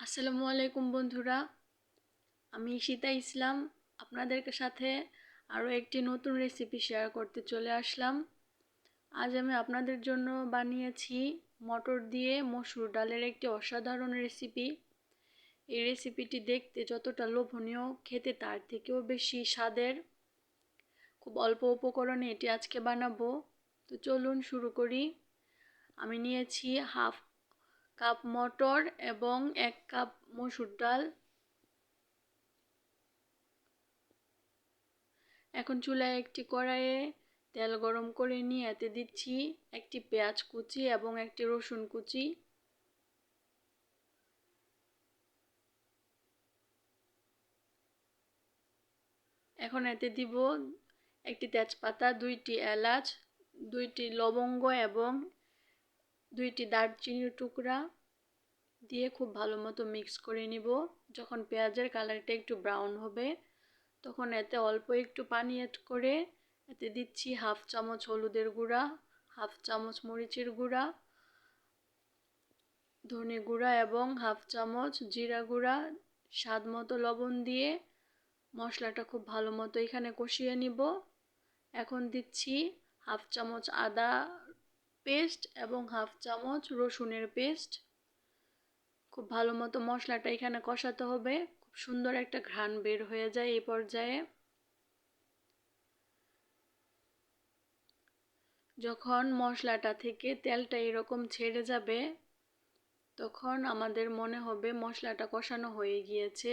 আসসালামু আলাইকুম বন্ধুরা। আমি ঈশিতা ইসলাম। আপনাদের সাথে আরও একটি নতুন রেসিপি শেয়ার করতে চলে আসলাম। আজ আমি আপনাদের জন্য বানিয়েছি মটর দিয়ে মসুর ডালের একটি অসাধারণ রেসিপি এই রেসিপিটি দেখতে যতটা লোভনীয়, খেতে তার থেকেও বেশি স্বাদের। খুব অল্প উপকরণে এটি আজকে বানাবো। তো চলুন শুরু করি। আমি নিয়েছি হাফ কাপ মটর এবং এক কাপ মসুর ডাল। এখন চুলায় একটি কড়াইয়ে তেল গরম করে নিয়ে এতে দিচ্ছি একটি পেঁয়াজ কুচি এবং একটি রসুন কুচি। এখন এতে দিব একটি তেজপাতা, দুইটি এলাচ, দুইটি লবঙ্গ এবং দুইটি দারচিনির টুকরা। দিয়ে খুব ভালো মতো মিক্স করে নিব। যখন পেঁয়াজের কালারটা একটু ব্রাউন হবে, তখন এতে অল্প একটু পানি অ্যাড করে এতে দিচ্ছি হাফ চামচ হলুদের গুঁড়া হাফ চামচ মরিচের গুঁড়া, ধনে গুঁড়া এবং হাফ চামচ জিরা গুঁড়া, স্বাদ মতো লবণ দিয়ে মশলাটা খুব ভালো মতো এখানে কষিয়ে নিব। এখন দিচ্ছি হাফ চামচ আদা পেস্ট এবং হাফ চামচ রসুনের পেস্ট খুব ভালো মতো মশলাটা এখানে কষাতে হবে। খুব সুন্দর একটা ঘ্রাণ বের হয়ে যায় এই পর্যায়ে। যখন মশলাটা থেকে তেলটা এরকম ছেড়ে যাবে, তখন আমাদের মনে হবে মশলাটা কষানো হয়ে গিয়েছে।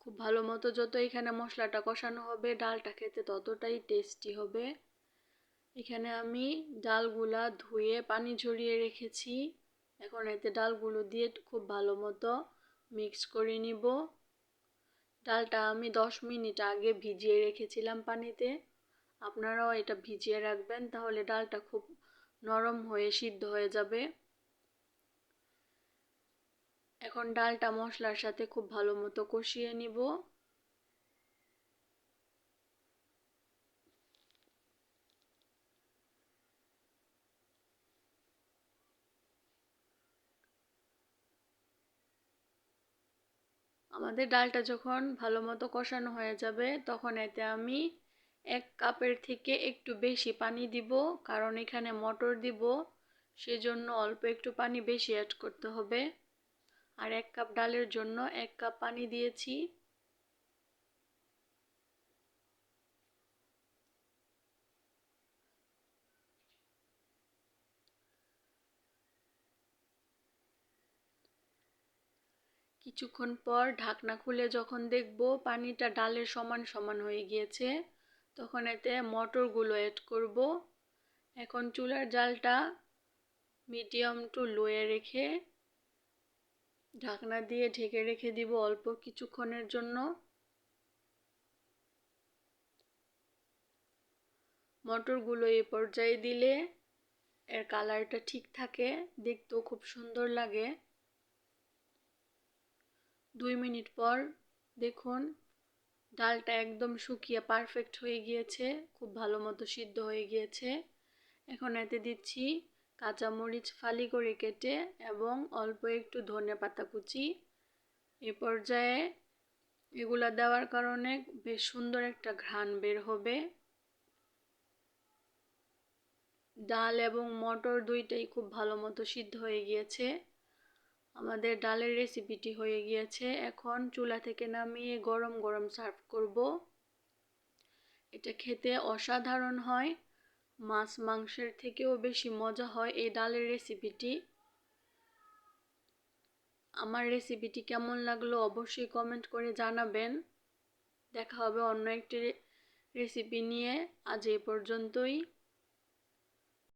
খুব ভালো মতো যত এখানে মশলাটা কষানো হবে, ডালটা খেতে ততটাই টেস্টি হবে। এখানে আমি ডালগুলা ধুয়ে পানি ঝরিয়ে রেখেছি। এখন এতে ডালগুলো দিয়ে খুব ভালো মতো মিক্স করে নিব। ডালটা আমি দশ মিনিট আগে ভিজিয়ে রেখেছিলাম পানিতে। আপনারাও এটা ভিজিয়ে রাখবেন, তাহলে ডালটা খুব নরম হয়ে সিদ্ধ হয়ে যাবে। এখন ডালটা মশলার সাথে খুব ভালো মতো কষিয়ে নিব। আমাদের ডালটা যখন ভালো মতো কষানো হয়ে যাবে, তখন এতে আমি এক কাপের থেকে একটু বেশি পানি দিব, কারণ এখানে মটর দিব, সেজন্য অল্প একটু পানি বেশি অ্যাড করতে হবে। আর এক কাপ ডালের জন্য এক কাপ পানি দিয়েছি। কিছুক্ষণ পর ঢাকনা খুলে যখন দেখব পানিটা ডালের সমান সমান হয়ে গিয়েছে, তখন এতে মটরগুলো অ্যাড করব। এখন চুলার জালটা মিডিয়াম টু লোয়ে রেখে ঢাকনা দিয়ে ঢেকে রেখে দিব অল্প কিছুক্ষণের জন্য। মটরগুলো এই পর্যায়ে দিলে এর কালারটা ঠিক থাকে, দেখতেও খুব সুন্দর লাগে। দুই মিনিট পর দেখুন, ডালটা একদম শুকিয়ে পারফেক্ট হয়ে গিয়েছে, খুব ভালো মতো সিদ্ধ হয়ে গিয়েছে। এখন এতে দিচ্ছি কাঁচামরিচ ফালি করে কেটে এবং অল্প একটু ধনে পাতা কুচি। এ পর্যায়ে এগুলা দেওয়ার কারণে বেশ সুন্দর একটা ঘ্রাণ বের হবে। ডাল এবং মটর দুইটাই খুব ভালো মতো সিদ্ধ হয়ে গিয়েছে। আমাদের ডালের রেসিপিটি হয়ে গিয়েছে। এখন চুলা থেকে নামিয়ে গরম গরম সার্ভ করব। এটা খেতে অসাধারণ হয়। মাছ মাংসের থেকেও বেশি মজা হয় এই ডালের রেসিপিটি আমার রেসিপিটি কেমন লাগল অবশ্যই কমেন্ট করে জানাবেন। দেখা হবে অন্য একটি রেসিপি নিয়ে। আজ এই পর্যন্তই।